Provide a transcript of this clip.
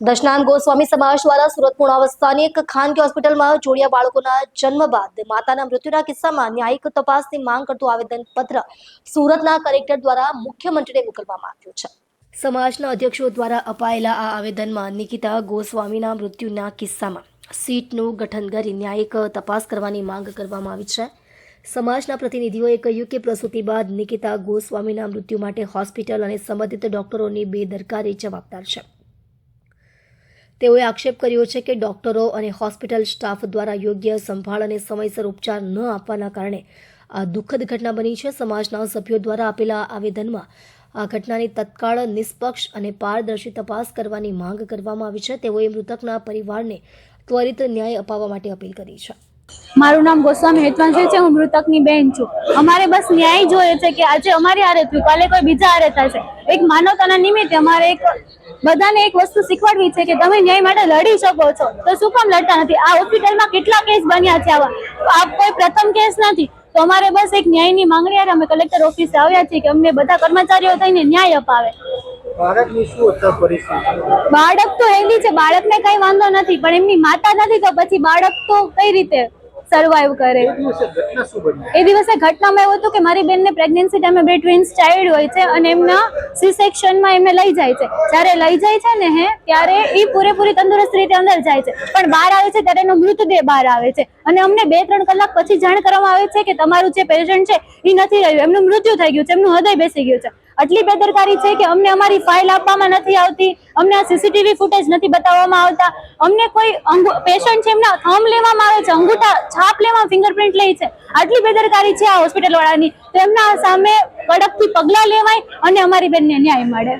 દશનાન ગોસ્વામી સમાજ દ્વારા સુરત પૂર્ણાવસ્થાની એક ખાનગી હોસ્પિટલમાં જોડિયા બાળકોના જન્મ બાદ માતાના મૃત્યુના કિસ્સામાં ન્યાયિક તપાસની માંગ કરતું આવેદન પત્ર સુરતના કલેક્ટર દ્વારા મુખ્યમંત્રીને મોકલવામાં આવ્યું છે. સમાજના અધ્યક્ષો દ્વારા અપાયેલા આ આવેદનમાં નિકિતા ગોસ્વામીના મૃત્યુના કિસ્સામાં સીટનું ગઠન કરી ન્યાયિક તપાસ કરવાની માંગ કરવામાં આવી છે. સમાજના પ્રતિનિધિઓએ કહ્યું કે પ્રસૂતિ બાદ નિકિતા ગોસ્વામીના મૃત્યુ માટે હોસ્પિટલ અને સંબંધિત ડોક્ટરોની બેદરકારી જવાબદાર છે. તેઓએ આક્ષેપ કર્યો છે કે ડોક્ટરો અને હોસ્પિટલ સ્ટાફ દ્વારા યોગ્ય સંભાળ અને સમયસર ઉપચાર ન આપવાના કારણે આ દુઃખદ ઘટના બની છે. સમાજના સભ્યો દ્વારા આપેલા આવેદનમાં આ ઘટનાની તત્કાળ નિષ્પક્ષ અને પારદર્શી તપાસ કરવાની માંગ કરવામાં આવી છે. તેઓએ મૃતકના પરિવારને ત્વરિત ન્યાય અપાવવા માટે અપીલ કરી છે. મારું નામ ગોસ્વામી હેતવાંશી છે હું મૃતકની બહેન છું. અમારે બસ ન્યાય જોઈએ છે કે આજે અમારી હારે થયું, કાલે કોઈ બીજા હારે થશે. એક માનવતાના નિમિત્તે અમારે એક બધાને એક વસ્તુ શીખવાડવી છે કે તમે ન્યાય માટે લડી શકો છો. તો શું કામ લડતા નથી? આ હોસ્પિટલમાં કેટલા કેસ બન્યા છે આવા? આ કોઈ પ્રથમ કેસ નથી. તો અમારે બસ એક ન્યાયની માંગણી હારે અમે કલેક્ટર ઓફિસે આવ્યા છીએ કે અમને બધા કર્મચારીઓ થઈને ન્યાય અપાવે. બાળક તો હેલ્ધી છે બાળકને કઈ વાંધો નથી પણ એમની માતા નથી તો પછી બાળક તો કઈ રીતે સર્વાઈવ કરે. એ દિવસે ઘટનામાં એવું હતું કે મારી બેનને પ્રેગ્નન્સી ટાઈમે બે ટ્વિન્સ ચાઇલ્ડ હોય છે અને એમના સી સેક્શનમાં એમને લઈ જાય છે. જ્યારે લઈ જાય છે ને હે ત્યારે એ પૂરેપૂરી તંદુરસ્ત રીતે અંદર જાય છે. પણ બહાર આવે છે ત્યારે એનો મૃતદેહ બહાર આવે છે. અને અમને બે, ત્રણ કલાક પછી જાણ કરવામાં આવે છે કે તમારું જે પેશન્ટ છે એ નથી રહ્યું. એમનું મૃત્યુ થઈ ગયું છે, એમનું હૃદય બેસી ગયું છે. આટલી બેદરકારી છે કે અમને અમારી ફાઇલ આપવામાં નથી આવતી, અમને આ સીસીટીવી ફૂટેજ નથી બતાવવામાં આવતા. અમને કોઈ પેશન્ટ છે, એમના થમ લેવામાં આવે છે, અંગૂઠા છાપ લેવામાં ફિંગરપ્રિન્ટ લે છે. આટલી બેદરકારી છે આ હોસ્પિટલ વાળાની. તો એમના સામે કડકથી પગલાં લેવાય અને અમારી બેનને ન્યાય મળે.